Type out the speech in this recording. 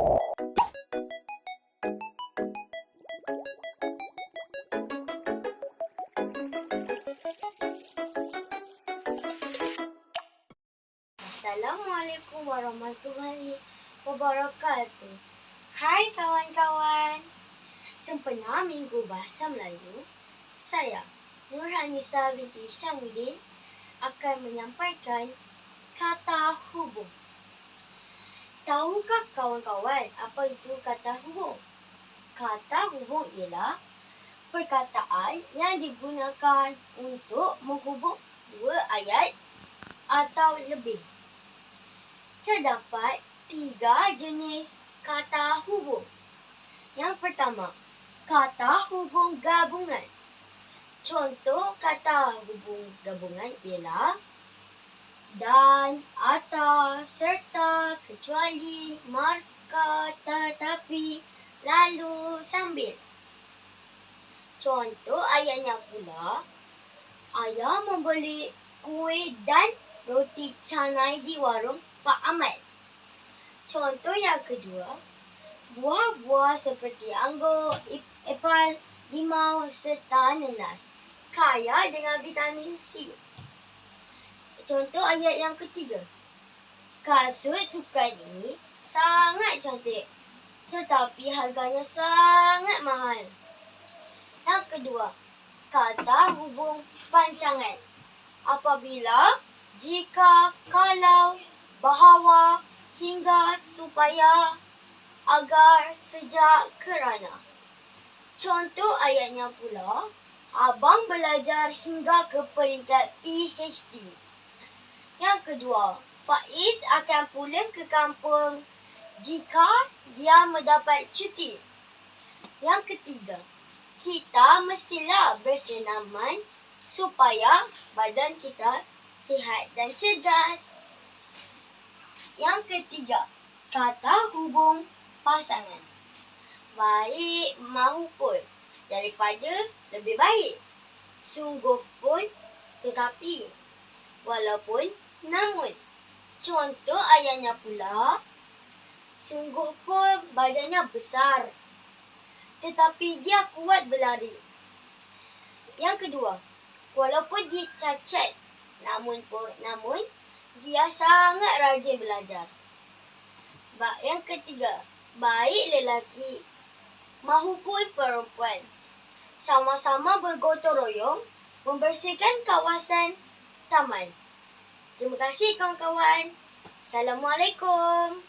Assalamualaikum warahmatullahi wabarakatuh. Hai kawan-kawan. Sempena Minggu Bahasa Melayu, saya Nurhanisa binti Syamuddin akan menyampaikan kata hubung. Tahukah kawan-kawan apa itu kata hubung? Kata hubung ialah perkataan yang digunakan untuk menghubung dua ayat atau lebih. Terdapat tiga jenis kata hubung. Yang pertama, kata hubung gabungan. Contoh kata hubung gabungan ialah dan, atau, serta, kecuali, markah, tetapi, lalu, sambil. Contoh ayatnya pula, ayah membeli kuih dan roti canai di warung Pak Ahmad. Contoh yang kedua, buah-buah seperti anggur, apel, limau serta nanas kaya dengan vitamin C. Contoh ayat yang ketiga. Kasut sukan ini sangat cantik tetapi harganya sangat mahal. Yang kedua, kata hubung pancangan. Apabila, jika, kalau, bahawa, hingga, supaya, agar, sejak, kerana. Contoh ayatnya pula, abang belajar hingga ke peringkat PhD. Yang kedua, Faiz akan pulang ke kampung jika dia mendapat cuti. Yang ketiga, kita mestilah bersenaman supaya badan kita sihat dan cergas. Yang ketiga, kata hubung pasangan. Baik mahupun daripada lebih baik. Sungguh pun tetapi walaupun namun. Contoh ayatnya pula sungguh pun badannya besar tetapi dia kuat berlari. Yang kedua, walaupun dia cacat namun pun namun dia sangat rajin belajar. Ba- yang ketiga, baik lelaki mahupun perempuan sama-sama bergotong royong membersihkan kawasan taman. Terima kasih kawan-kawan. Assalamualaikum.